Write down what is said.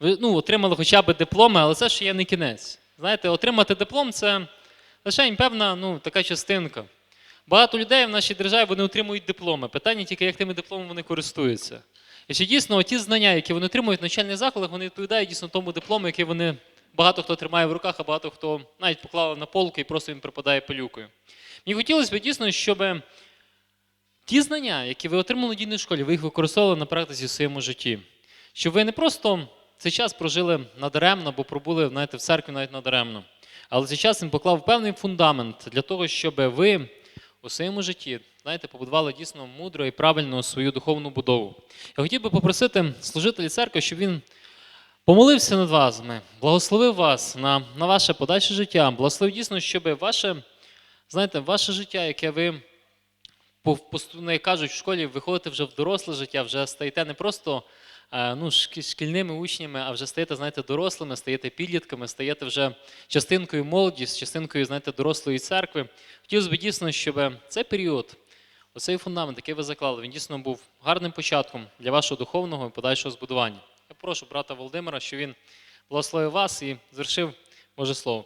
ви ну, отримали хоча б дипломи, але це ще є не кінець. Знаєте, отримати диплом це лише певна ну, така частинка. Багато людей в нашій державі вони отримують дипломи. Питання тільки, як тими дипломами вони користуються. І чи дійсно ті знання, які вони отримують в навчальних закладах, вони відповідають дійсно тому диплому, який вони багато хто тримає в руках, а багато хто навіть поклав на полку і просто він припадає пилюкою. Мені хотілося б дійсно, щоб ті знання, які ви отримали в дійній школі, ви їх використовували на практиці в своєму житті. Щоб ви не просто цей час прожили надаремно або пробули знаєте, в церкві навіть надаремно. Але цей час він поклав певний фундамент для того, щоб ви у своєму житті знаєте, побудували дійсно мудро і правильно свою духовну будову. Я хотів би попросити служителі церкви, щоб він помолився над вами, благословив вас на, на ваше подальше життя, благословив дійсно, щоб ваше, знаєте, ваше життя, яке ви як кажуть, в школі виходите вже в доросле життя, вже стаєте не просто е, ну, шкільними учнями, а вже стаєте, знаєте, дорослими, стаєте підлітками, стаєте вже частинкою молоді, частинкою, знаєте, дорослої церкви. Хотілося б дійсно, щоб цей період, оцей фундамент, який ви заклали, він дійсно був гарним початком для вашого духовного і подальшого збудування. Я прошу брата Володимира, щоб він благословив вас і звершив Боже Слово.